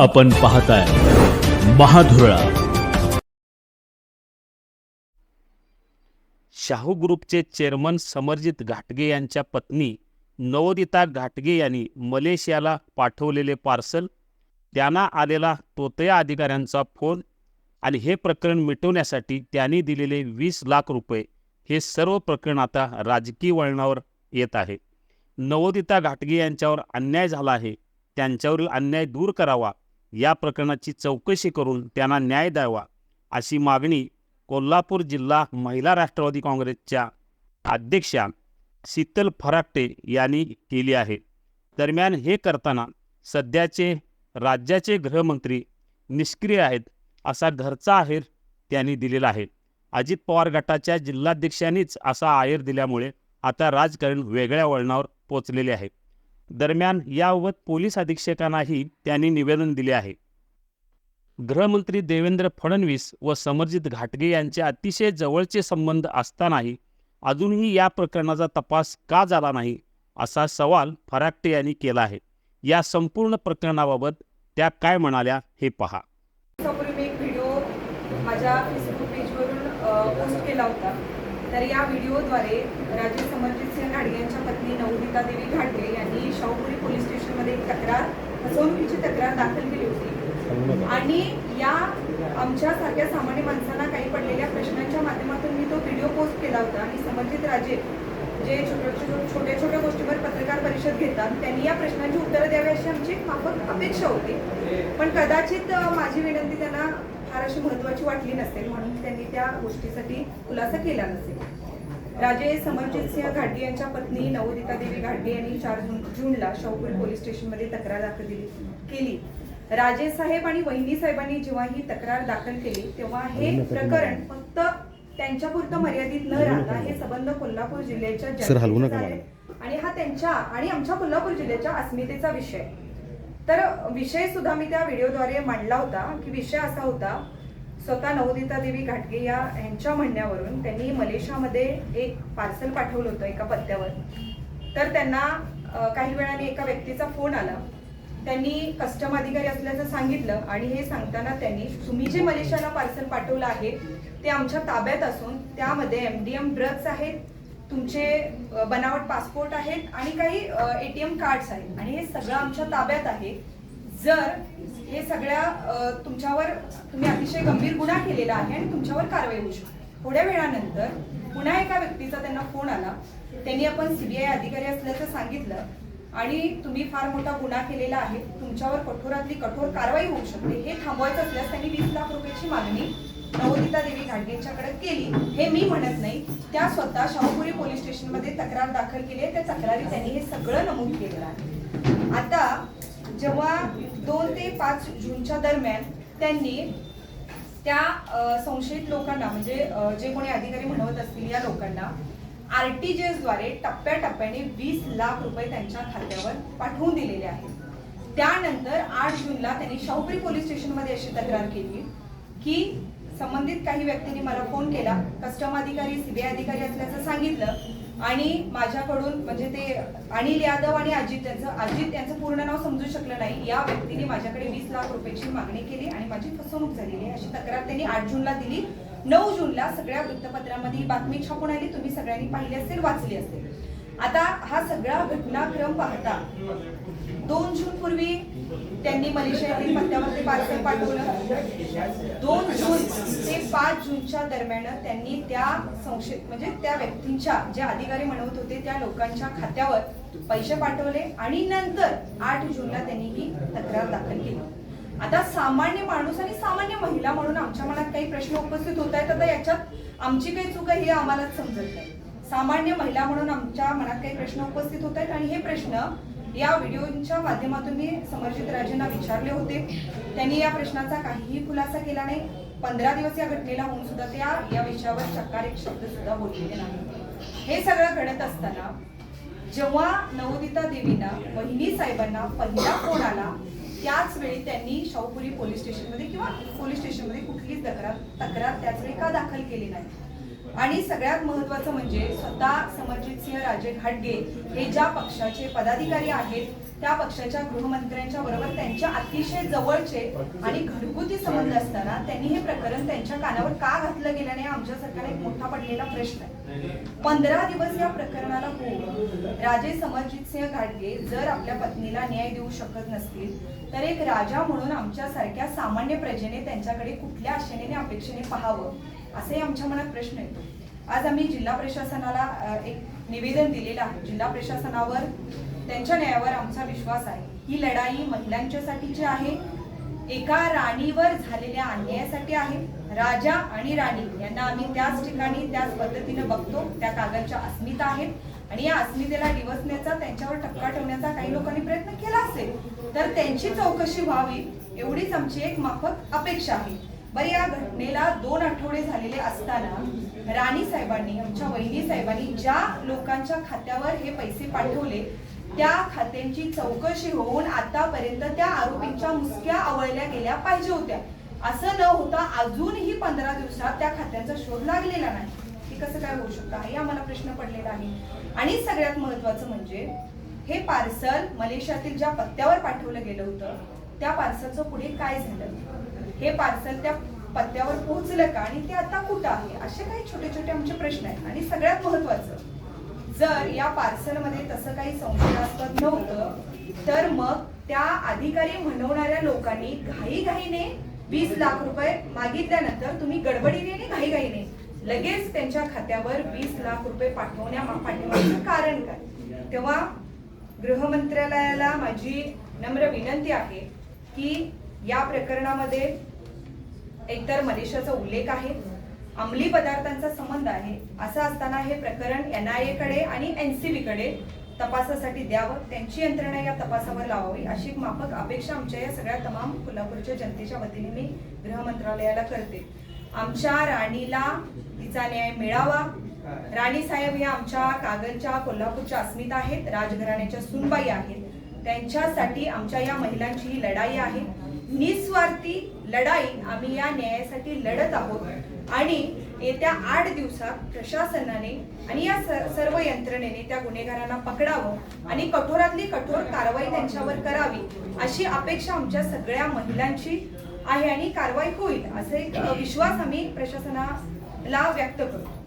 आपण पाहताय महाधुरा शाहू ग्रुपचे चेअरमन समरजित घाटगे यांच्या पत्नी नवोदिता घाटगे यांनी मलेशियाला पाठवलेले पार्सल त्यांना आलेला तोतया अधिकाऱ्यांचा फोन आणि हे प्रकरण मिटवण्यासाठी त्यांनी दिलेले वीस लाख रुपये हे सर्व प्रकरण आता राजकीय वळणावर येत आहे. नवोदिता घाटगे यांच्यावर अन्याय झाला आहे. त्यांच्यावरील अन्याय दूर करावा. या प्रकरणाची चौकशी करून त्यांना न्याय द्यावा अशी मागणी कोल्हापूर जिल्हा महिला राष्ट्रवादी काँग्रेसच्या अध्यक्षा शीतल फराकटे यांनी केली आहे. दरम्यान हे करताना सध्याचे राज्याचे गृहमंत्री निष्क्रिय आहेत असा घरचा आहेर त्यांनी दिलेला आहे. अजित पवार गटाच्या जिल्हाध्यक्षांनीच असा आहेर दिल्यामुळे आता राजकारण वेगळ्या वळणावर पोचलेले आहे. दरम्यान याबाबत पोलीस अधीक्षकांनाही त्यांनी निवेदन दिले आहे. गृहमंत्री देवेंद्र फडणवीस व समरजित घाटगे यांचे अतिशय जवळचे संबंध असतानाही अजूनही या प्रकरणाचा तपास का झाला नाही असा सवाल फराकटे यांनी केला आहे. या संपूर्ण प्रकरणाबाबत त्या काय म्हणाल्या हे पहा. मी एक व्हिडिओ माझ्या फेसबुक पेजवरून पोस्ट केला होता. तर या व्हिडिओद्वारे राजे समरजित सिंह घाडगे यांच्या पत्नी नवनीता देवी घाडगे यांनी शाहूपुरी पोलीस स्टेशनमध्ये एक तक्रार फसवणुकीची तक्रार दाखल केली होती. आणि या आमच्या सारख्या सामान्य माणसांना काही पडलेल्या प्रश्नांच्या माध्यमातून मी तो व्हिडिओ पोस्ट केला होता. आणि समर्जित राजे जे छोट्या छोट्या छोट्या गोष्टीवर पत्रकार परिषद घेतात त्यांनी या प्रश्नांची उत्तरं द्यावी अशी आमची माफक अपेक्षा होती. पण कदाचित माझी विनंती त्यांना फार अशी महत्वाची वाटली नसेल म्हणून त्यांनी त्या गोष्टीसाठी खुलासा केला नसेल. राजे समरजित सिंह घाटगे यांच्या पत्नी नवोदिता देवी घाटगे यांनी चार जून जूनला शाहूपुरी पोलीस स्टेशनमध्ये तक्रार दाखल दिली केली. राजे साहेब आणि वहिनी साहेबांनी जेव्हा ही तक्रार दाखल केली तेव्हा हे प्रकरण फक्त त्यांच्यापुरतं मर्यादित न राहता हे संबंध कोल्हापूर जिल्ह्याच्या. आणि हा त्यांच्या आणि आमच्या कोल्हापूर जिल्ह्याच्या अस्मितेचा विषय. तर विषय सुद्धा मी त्या व्हिडिओद्वारे मांडला होता की विषय असा होता स्वतः नवोदिता देवी घाटगे या यांच्या म्हणण्यावरून त्यांनी मलेशियामध्ये एक पार्सल पाठवलं होतं एका पत्त्यावर. तर त्यांना काही वेळाने एका व्यक्तीचा फोन आला. त्यांनी कस्टम अधिकारी असल्याचं सांगितलं आणि हे सांगताना त्यांनी तुम्ही जे मलेशियाला पार्सल पाठवलं आहे ते आमच्या ताब्यात असून त्यामध्ये एम डी एम ड्रग्ज आहेत तुमचे बनावट पासपोर्ट आहेत आणि काही एटीएम कार्ड्स आहेत. आणि हे सगळं आमच्या ताब्यात आहे. जर हे सगळ्या तुमच्यावर तुम्ही अतिशय गंभीर गुन्हा केलेला आहे आणि तुमच्यावर कारवाई होऊ शकते. थोड्या वेळानंतर पुन्हा एका व्यक्तीचा त्यांना फोन आला. त्यांनी आपण सीबीआय अधिकारी असल्याचं सांगितलं आणि तुम्ही फार मोठा गुन्हा केलेला आहे. तुमच्यावर कठोरातली कठोर कारवाई होऊ शकते. हे थांबवायचं असल्यास त्यांनी वीस लाख रुपयाची मागणी नवोदिता देवी घाटगेंच्याकडे केली. हे मी म्हणत नाही. त्या स्वतः शाहूपुरी पोलीस स्टेशनमध्ये तक्रार दाखल केली आहे. त्या तक्रारी त्यांनी हे सगळं नमूद केलेलं आहे. आता जेव्हा दोन ते पाच जूनच्या दरम्यान त्यांनी त्या संशयित लोकांना म्हणजे जे कोणी अधिकारी म्हणवत असतील या लोकांना आर टी जी एसद्वारे टप्प्याटप्प्याने वीस लाख रुपये त्यांच्या खात्यावर पाठवून दिलेले आहेत त्यानंतर आठ जूनला त्यांनी शाहूपुरी पोलीस स्टेशनमध्ये अशी तक्रार केली की संबंधित काही व्यक्तींनी मला फोन केला. कस्टम अधिकारी सीबीआय अधिकारी असल्याचं सांगितलं. आणि माझ्याकडून म्हणजे ते अनिल यादव आणि अजित यांचं अजित यांचं पूर्ण नाव समजू शकलं नाही. या व्यक्तीने माझ्याकडे वीस लाख रुपयाची मागणी केली आणि माझी फसवणूक झालेली आहे. अशी तक्रार त्यांनी आठ जूनला दिली. नऊ जूनला सगळ्या वृत्तपत्रामध्ये ही बातमी छापून आली. तुम्ही सगळ्यांनी पाहिली असेल वाचली असेल. आता हा सगळा घटनाक्रम पाहता दोन जून पूर्वी त्यांनी मलेशियातील पत्त्यावर ते पार्सल पाठवलं. दोन जून पाच जूनच्या दरम्यान त्यांनी त्या संशयित म्हणजे त्या व्यक्तींच्या जे अधिकारी म्हणत होते त्या लोकांच्या खात्यावर पैसे पाठवले आणि नंतर आठ जूनला त्यांनी ही तक्रार दाखल केली. आता सामान्य माणूस आणि सामान्य महिला म्हणून आमच्या मनात काही प्रश्न उपस्थित होत आहेत आता याच्यात आमची काही चूक आहे हे आम्हालाच समजत नाही. सामान्य महिला म्हणून आमच्या मनात काही प्रश्न उपस्थित होत आहेत आणि हे प्रश्न या व्हिडिओच्या माध्यमातून मी समर्जित राजेंना विचारले होते. त्यांनी या प्रश्नाचा काहीही खुलासा केला नाही. पंधरा दिवस या घटनेला होऊन सुद्धा त्या या विषयावर चक्कार एक शब्द सुद्धा बोललेले नाही. हे सगळं घडत असताना जेव्हा नवोदिता देवींना वहिनी साहेबांना पहिला फोन आला त्याच वेळी त्यांनी शाहूपुरी पोलीस स्टेशनमध्ये किंवा पोलीस स्टेशनमध्ये कुठलीच तक्रार तक्रार त्याच वेळी का दाखल केली नाही? आणि सगळ्यात महत्वाचं म्हणजे स्वतः समरजित सिंह राजे घाटगे हे ज्या पक्षाचे पदाधिकारी आहेत त्या पक्षाच्या गृहमंत्र्यांच्या बरोबर त्यांच्या अतिशय जवळचे आणि घरगुती संबंध असताना त्यांनी हे प्रकरण त्यांच्या कानावर का घातलं गेलं नाही आमच्या सरकारला एक मोठा पडलेला प्रश्न आहे. पंधरा दिवस या प्रकरणाला होऊन राजे समरजित सिंह घाटगे जर आपल्या पत्नीला न्याय देऊ शकत नसतील तर एक राजा म्हणून आमच्या सारख्या सामान्य प्रजेने त्यांच्याकडे कुठल्या आशेने अपेक्षेने पाहावं? असे आमच्या मनात प्रश्न येतो. आज आम्ही जिल्हा प्रशासनाला एक निवेदन दिलेलं आहे. जिल्हा प्रशासनावर त्यांच्या न्यायावर आमचा विश्वास आहे. ही लढाई महिलांच्यासाठीची आहे एका राणीवर झालेल्या अन्यायासाठी आहे. राजा आणि राणी यांना आम्ही त्याच ठिकाणी त्याच पद्धतीने बघतो. त्या कागदच्या अस्मिता आहेत. आणि या अस्मितेला डिवसण्याचा त्यांच्यावर टक्का ठेवण्याचा काही लोकांनी प्रयत्न केला असेल तर त्यांची चौकशी व्हावी एवढीच आमची एक माफक अपेक्षा आहे. बरं या घटनेला दोन आठवडे झालेले असताना राणी साहेबांनी आमच्या वहिनी साहेबांनी ज्या लोकांच्या खात्यावर हे पैसे पाठवले त्या खात्यांची चौकशी होऊन आतापर्यंत त्या आरोपींच्या मुसक्या आवळल्या गेल्या पाहिजे होत्या. असं न होता अजूनही पंधरा दिवसात त्या खात्यांचा शोध लागलेला नाही. हे कसं काय होऊ शकतं? हे आम्हाला प्रश्न पडलेला आहे. आणि सगळ्यात महत्वाचं म्हणजे हे पार्सल मलेशियातील ज्या पत्त्यावर पाठवलं गेलं होतं त्या पार्सलचं पुढे काय झालं? हे पार्सल त्या पत्त्यावर पोहोचलं का? आणि ते आता कुठं आहे? असे काही छोटे छोटे आमचे प्रश्न आहेत. आणि सगळ्यात महत्वाचं जर या पार्सलमध्ये तसं काही संशयास्पद नव्हतं तर मग त्या अधिकारी म्हणवणाऱ्या लोकांनी घाईघाईने वीस लाख रुपये मागितल्यानंतर तुम्ही गडबडीने घाईघाईने लगेच त्यांच्या खात्यावर वीस लाख रुपये पाठवण्या पाठवण्याचं कारण काय? तेव्हा गृहमंत्रालयाला माझी नम्र विनंती आहे की या प्रकरणामध्ये एकतर मलेशियाचा उल्लेख आहे अंमली पदार्थांचा संबंध आहे असं असताना हे प्रकरण एन आयकडे आणि एन सी बीकडे तपासासाठी द्यावं त्यांची यंत्रणा या तपासावर लावावी अशी एक माफक अपेक्षा आमच्या या सगळ्या तमाम कोल्हापूरच्या जनतेच्या वतीने मी गृह मंत्रालयाला करते. आमच्या राणीला तिचा न्याय मिळावा. राणी साहेब या आमच्या कागलच्या कोल्हापूरच्या अस्मिता आहेत राजघराण्याच्या सुनबाई आहेत. त्यांच्यासाठी आमच्या या महिलांची ही लढाई आहे. निस्वार्थी लढाई आम्ही या न्यायासाठी लढत आहोत. आणि येत्या आठ दिवसात प्रशासनाने आणि या सर्व यंत्रणेने त्या गुन्हेगारांना पकडावं आणि कठोरातली कठोर कारवाई त्यांच्यावर करावी अशी अपेक्षा आमच्या सगळ्या महिलांची आहे आणि कारवाई होईल असे विश्वास आम्ही प्रशासनाला व्यक्त करतो.